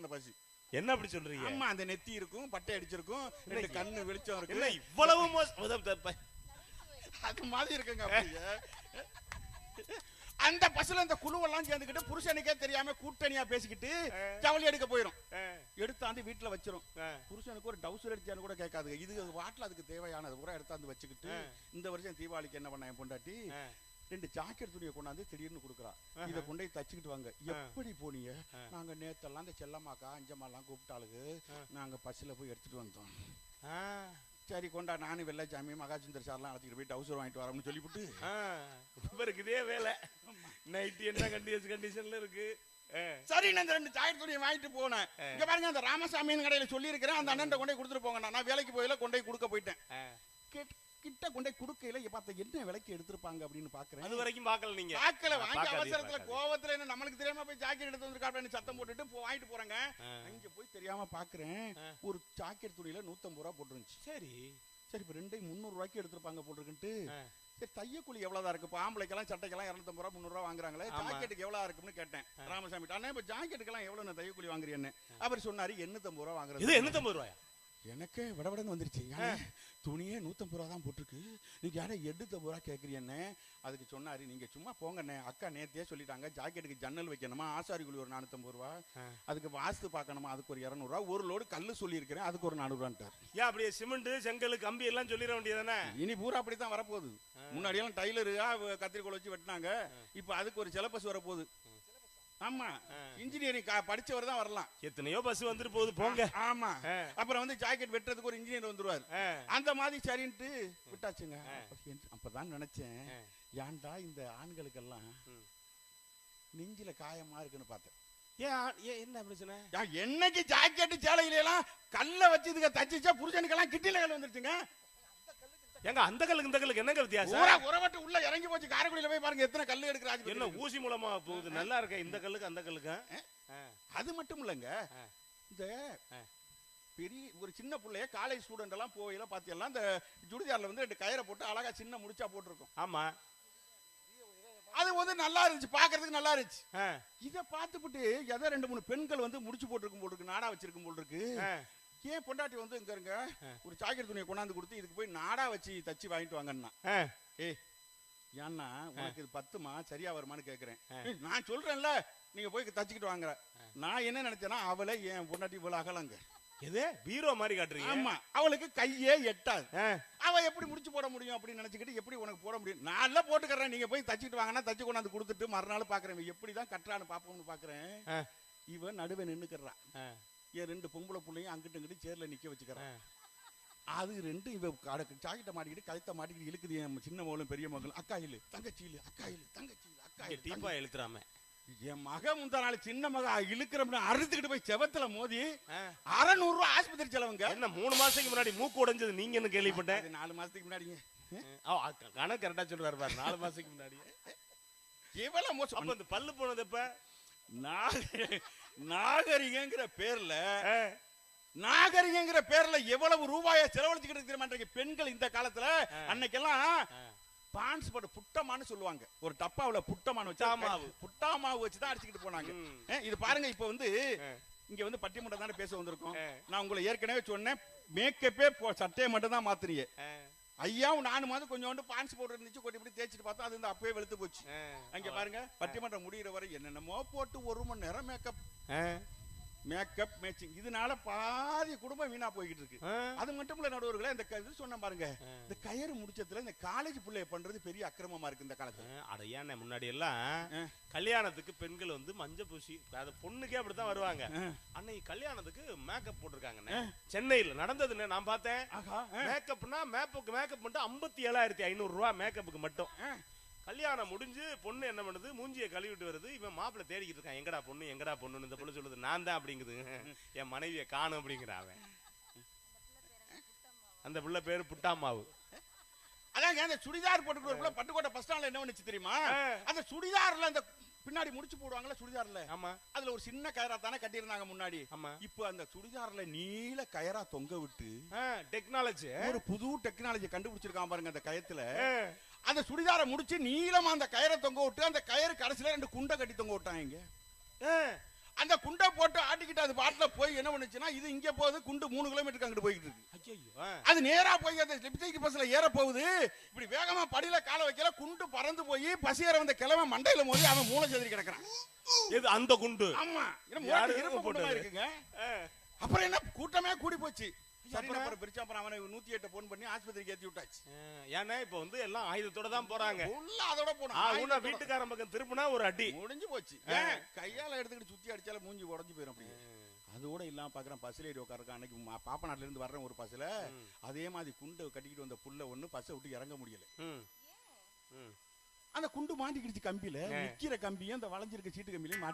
இருக்கும் அந்த பசு. என்ன அப்படி சொல்றீங்க? ஆமா அந்த நெத்தி இருக்கும் பட்டை அடிச்சிருக்கும் ரெண்டு கண்ணு வெளிச்சம் என்ன இருக்கு இவ்வளவு மோசம். அது மாதிரி இருக்குங்க அந்த பஸ்ல இந்த குழுவெல்லாம் சேர்ந்துக்கிட்டு புருஷனுக்கே தெரியாம கூட்டணியா பேசிக்கிட்டு ஜவுளி எடுக்க போயிரும். ஆ, எடுத்தாந்து வீட்டுல வச்சிரும். புருஷனுக்கு ஒரு டவுசர் அடிச்சான்னு கூட கேட்காது இது வாட்டில் அதுக்கு தேவையானது. கூட எடுத்தாந்து வச்சுக்கிட்டு இந்த வருஷம் தீபாவளிக்கு என்ன பண்ண என் பொண்டாட்டி. ரெண்டு ஜாக்கெட் துணியை கொண்டாந்து திடீர்னு கொடுக்குறா. இதை கொண்டு போய் தச்சுக்கிட்டு வாங்க. எப்படி போனீங்க? நாங்க நேத்தெல்லாம் இந்த செல்லம்மாக்கா அஞ்சம்மாலாம் கூப்பிட்டாளுக்கு. நாங்க பஸ்ல போய் எடுத்துட்டு வந்தோம் சரி கொண்டா. நானும் வெள்ளைச்சாமி மகாசுந்தர் சார்லாம் அழைச்சிட்டு போய் டவுசர் வாங்கிட்டு வரோம்னு சொல்லிவிட்டு. இவருக்கு இதே வேலை. நைட்டு என்ன கண்டிஷன் கண்டிஷன்ல இருக்கு? சரி நான் இந்த ரெண்டு ஜாக்கெட் துணியை வாங்கிட்டு போனேன். இங்க பாருங்க அந்த ராமசாமியின் கடையில சொல்லி இருக்கிறேன் அந்த அண்ணன் கொண்டு கொடுத்துட்டு போங்க. நான் வேலைக்கு போயில கொண்டு கொடுக்க போயிட்டேன். கிட்ட கொண்டு கொடுக்கையில பார்த்தா என்ன விலைக்கு எடுத்திருப்பாங்க? அப்படின்னு பாக்குறேன். அது வரைக்கும் பார்க்கல நீங்க. பார்க்கல வாங்கி அவசரத்துல. கோவத்துல என்ன நம்மளுக்கு தெரியாம போய் ஜாக்கெட் எடுத்து வந்திருக்காப்லன்னு சத்தம் போட்டுட்டு வாங்கிட்டு போறாங்க. அங்க போய் தெரியாம பாக்குறேன். ஒரு ஜாக்கெட் துணியில நூத்தம்பது ரூபா போட்டுருந்துச்சு. சரி. சரி இப்ப ரெண்டையும் முந்நூறு ரூபாய்க்கு எடுத்திருப்பாங்க போட்டுருக்குன்ட்டு. சரி தையக்கூலி எவ்வளவுதான் இருக்கு? ஆம்பளைக்கெல்லாம் சட்டைக்கெல்லாம் இரநூத்தம்பது ரூபா முந்நூறு ரூபா வாங்குறாங்களே. ஜாக்கெட்டுக்கு எவ்வளவு இருக்கும்னு கேட்டேன். ராமசாமி அண்ணா இப்ப ஜாக்கெட்டுக்கெல்லாம் எவ்வளவு தையக்கூலி வாங்குறீன்னு? அவர் சொன்னாரு எண்ணூத்தம்பது ரூபா வாங்குறது. எண்ணூத்தம்பது ரூபாயா? எனக்கே விடவிடன்னு வந்துருச்சு. துணியே நூத்தம்பது ரூபா தான் போட்டிருக்கு. நீங்க யாரா எண்ணூத்தம்பது ரூபா கேட்குறீன்னு அதுக்கு சொன்னாரு நீங்க சும்மா போங்கண்ணே அக்கா நேத்தியே சொல்லிட்டாங்க ஜாக்கெட்டுக்கு ஜன்னல் வைக்கணுமா? ஆசாரி கூலி ஒரு நானூத்தம்பது ரூபா. அதுக்கு வாஸ்து பார்க்கணுமா? அதுக்கு ஒரு இரநூறுவா ஒரு லோடு கல்லு சொல்லியிருக்கிறேன் அதுக்கு ஒரு நானூறுவான்ட்டார். ஏன் அப்படியே சிமெண்ட் செங்கல் கம்பி எல்லாம் சொல்லிட வேண்டியதானே இனி பூரா அப்படித்தான் வரப்போகுது. முன்னாடியெல்லாம் டைலருக்கா கத்திரிக்கோல் வச்சு வெட்டினாங்க. இப்போ அதுக்கு ஒரு சிலபஸ் வரப்போகுது. ஆமா. இன்ஜினியரிங் படிச்சவர் தான் வரலாம். எத்தனையோ பஸ் வந்துட்டு போகுது போங்க. ஆமா. அப்புறம் வந்து ஜாக்கெட் வெட்டுறதுக்கு ஒரு இன்ஜினியர் வந்துருவார். அந்த மாதிரி சரின்ட்டு விட்டாச்சுங்க. அப்பதான் நினைச்சேன். ஏன்டா இந்த ஆண்களுக்கெல்லாம் நெஞ்சில காயமா இருக்குன்னு பார்த்தேன். ஏன் என்ன பிரச்சனை என்னைக்கு ஜாக்கெட் சேலையில எல்லாம் கல்ல வச்சு இதுங்க தச்சிச்சா புருஷனுக்கெல்லாம் கிட்டில வந்துருச்சுங்க. ஏங்க அந்த கல்லுக்கு இந்த கல்லுக்கு என்னங்க வித்தியாசம் ஊரா உறவட்டு உள்ள இறங்கி போச்சு காரைக்குடியில போய் பாருங்க எத்தனை கல்லு எடுக்கிறாங்க என்ன ஊசி மூலமா போகுது நல்லா இருக்க இந்த கல்லுக்கு அந்த கல்லுக்கு. அது மட்டும் இல்லைங்க. இந்த. பெரிய ஒரு சின்ன பிள்ளைய காலேஜ் ஸ்டூடெண்ட் எல்லாம் போயில பாத்தீங்கன்னா இந்த சுடிதார்ல வந்து ரெண்டு கயிறை போட்டு அழகா சின்ன முடிச்சா போட்டிருக்கும் ஆமா அது வந்து நல்லா இருந்துச்சு பாக்குறதுக்கு நல்லா இருந்துச்சு. இத பார்த்துப்புட்டு எதை ரெண்டு மூணு பெண்கள் வந்து முடிச்சு போட்டிருக்கும் போல் இருக்கு நாடா வச்சிருக்கும் ஆ. ஏன் பொண்டாட்டி வந்து இங்க இருங்க? ஒரு ஜாக்கெட் துணியை கொண்டாந்து கொடுத்து இதுக்கு போய் நாடா வச்சு தச்சு வாங்கிட்டு வாங்கன்னா. ஏய் ஏன்னா உனக்கு இது பத்துமா? சரியா வருமான்னு கேக்குறேன். நான் சொல்றேன்ல நீங்க போய் தச்சுக்கிட்டு வாங்குற. நான் என்ன நினைச்சேன்னா அவளை என் பொண்டாட்டி இவ்வளவு அகலங்க. எது? பீரோ மாதிரி காட்டுறீங்க? ஆமா அவளுக்கு கையே எட்டாது. அவ எப்படி முடிச்சு போட முடியும் அப்படின்னு நினைச்சுக்கிட்டு எப்படி உனக்கு போட முடியும்? நான் எல்லாம் போட்டுக்கறேன் நீங்க போய் தச்சுட்டு வாங்கன்னா தச்சு கொண்டாந்து கொடுத்துட்டு மறுநாள் பாக்குறேன். எப்படிதான் கட்டுறான்னு பாப்போம்னு பாக்குறேன். இவன் நடுவே நின்னுக்கறா. ஆ. என் ரெண்டு பொம்பளை பிள்ளையும் அங்கிட்டு இங்கிட்டு சேர்ல நிக்க வச்சுக்கிறேன். அது ரெண்டு இவ ஜாக்கெட்டை மாட்டிக்கிட்டு கழுத்தை மாட்டிக்கிட்டு இழுக்குது என் சின்ன மகளும் பெரிய மகளும். அக்கா இல்லு தங்கச்சி இல்லு அக்கா இல்லு தங்கச்சி இல்லு அக்கா இல்லு டீப்பா எழுத்துறாம என் மக முந்தா நாள் சின்ன மக இழுக்கிறோம்னு அறுத்துக்கிட்டு போய் செவத்துல மோதி. அறநூறு ரூபா ஆஸ்பத்திரி செலவுங்க. என்ன மூணு மாசத்துக்கு முன்னாடி மூக்கு உடைஞ்சது நீங்கன்னு கேள்விப்பட்டேன் அது நாலு மாசத்துக்கு முன்னாடிங்க. கணக்கு கரெக்டா சொல்லுவாரு பாரு நாலு மாசத்துக்கு முன்னாடி எவ்வளவு மோசம்? அப்ப இந்த பல்லு போனது நாக- நாகரிகங்கிற பேர்ல. நாகரிகங்கிற பேர்ல எவ்வளவு ரூபாய செலவழிச்சுக்கிட்டு இருக்கிற பெண்கள் இந்த காலத்துல? அன்னைக்கெல்லாம் பான்ஸ் போட்டு புட்டமான்னு சொல்லுவாங்க. ஒரு டப்பாவுல புட்டமான்னு வச்சு புட்டாமாவு. புட்டாமாவு வச்சு தான் அடிச்சுக்கிட்டு போனாங்க. இது பாருங்க இப்ப வந்து இங்க வந்து பட்டிமன்றம் தானே பேச வந்திருக்கோம். நான் உங்களை ஏற்கனவே சொன்னேன் மேக்கப்பே சட்டையை மட்டும் தான் மாத்துறீங்க ஐயாவும் நானும் வந்து கொஞ்சோண்டு பான்ஸ் பவுடர் இருந்துச்சு கொட்டி இப்படி தேய்ச்சிட்டு பார்த்தா அது வந்து அப்பவே வெளுத்து போச்சு. அங்க பாருங்க பட்டிமன்றம் முடியிற வரை என்னென்னமோ போட்டு ஒரு மணி நேரம் மேக்கப். மேக்கப் மேட்சிங் இதனால பாதி குடும்பம் வீணா போய்கிட்டு இருக்கு. அது மட்டும் இல்ல நடுவர்களே இந்த சொன்ன பாருங்க. இந்த கயிறு முடிச்சதுல இந்த காலேஜ் பிள்ளைய பண்றது பெரிய அக்கிரமமா இருக்கு இந்த காலத்துல. அட ஏண்ணே முன்னாடி எல்லாம். கல்யாணத்துக்கு பெண்கள் வந்து மஞ்சள் பூசி அது பொண்ணுக்கே அப்படித்தான் வருவாங்க. அன்னைக்கு கல்யாணத்துக்கு மேக்கப் போட்டிருக்காங்கண்ணே. சென்னையில நடந்ததுண்ணே நான் பார்த்தேன். மேக்கப்னா மேப்புக்கு மேக்கப் மட்டும் ஐம்பத்தி ஏழாயிரத்தி ஐநூறு ரூபா மேக்கப்புக்கு மட்டும். கல்யாணம் முடிஞ்சு பொண்ணு என்ன பண்ணுது? மூஞ்சியை கழுவிட்டு வருது. இவன் மாப்பிள்ளை தேடிக்கிட்டு இருக்கான். எங்கடா பொண்ணு? எங்கடா பொண்ணுன்னு இந்த பொண்ணு சொல்லுது. நான் தான் அப்படிங்குது. என் மனைவியை காணும் அப்படிங்கிறான் அவன். அந்த பிள்ளை பேரு புட்டாமாவு அதாங்க அந்த சுடிதார் போட்டுக்கிட்டு ஒரு பட்டுக்கோட்டை பஸ் ஸ்டாண்ட்ல என்ன தெரியுமா. அந்த சுடிதார்ல அந்த பின்னாடி முடிச்சு போடுவாங்கல்ல சுடிதார்ல? ஆமா. அதுல ஒரு சின்ன கயரா தானே கட்டியிருந்தாங்க முன்னாடி. ஆமா. இப்போ அந்த சுடிதார்ல நீல கயரா தொங்க விட்டு டெக்னாலஜி ஒரு புது டெக்னாலஜி கண்டுபிடிச்சிருக்கான் பாருங்க அந்த கயத்துல. அந்த சுடிதாரை முடிச்சு நீளமா அந்த கயிறை தொங்க விட்டு அந்த கயிறு கடைசியில ரெண்டு குண்டை கட்டி தொங்க விட்டாங்க அந்த குண்டை போட்டு ஆட்டிக்கிட்டு அது பாட்டுல போய் என்ன பண்ணுச்சுன்னா இது இங்க போகுது குண்டு மூணு கிலோமீட்டருக்கு அங்கிட்டு போய்கிட்டு இருக்கு. அது நேரா போய் அந்த லிப்டிக் பஸ்ல ஏற போகுது. இப்படி வேகமா படியில கால வைக்கல குண்டு பறந்து போய் பஸ் ஏற வந்த கிழமை மண்டையில மோதி அவன் மூளை செதறி கிடக்குறான். எது அந்த குண்டு? ஆமா. இரும்பு போட்டது? இருக்குங்க. அப்புறம் என்ன? கூட்டமே கூடி போச்சு. சரி அப்புறம்? அப்புறம் பிரிச்சு அப்புறம் அவனை நூத்தி எட்டு போன் பண்ணி ஆஸ்பத்திரிக்கு ஏத்தி விட்டாச்சு. ஆ, ஏன்னா இப்ப வந்து எல்லாம் ஆயுதத்தோட தான் போறாங்க. உள்ள அதோட போனோம். ஆ, உன்ன ஆயுதத்தோட. வீட்டுக்காரன் பக்கம் திருப்பினா ஒரு அடி. முடிஞ்சு போச்சு. ஏன்? கையால எடுத்துக்கிட்டு சுத்தி அடிச்சால மூஞ்சி உடஞ்சு போயிடும் அப்படி அதோட இல்லாம பாக்குறேன் பஸ்ல ஏறி உட்காருக்கான் அன்னைக்கு பாப்பநாட்டுல இருந்து வர்றேன் ஒரு பஸ்ல. அதே மாதிரி குண்டை கட்டிக்கிட்டு வந்த புள்ள ஒண்ணு பஸ்ஸை விட்டு இறங்க முடியல. அந்த குண்டு மாட்டிக்கிடுச்சு கம்பியில. நிக்கிற கம்பியும் அந்த வளைஞ்சிருக்க சீட்டு கம்பியிலையும்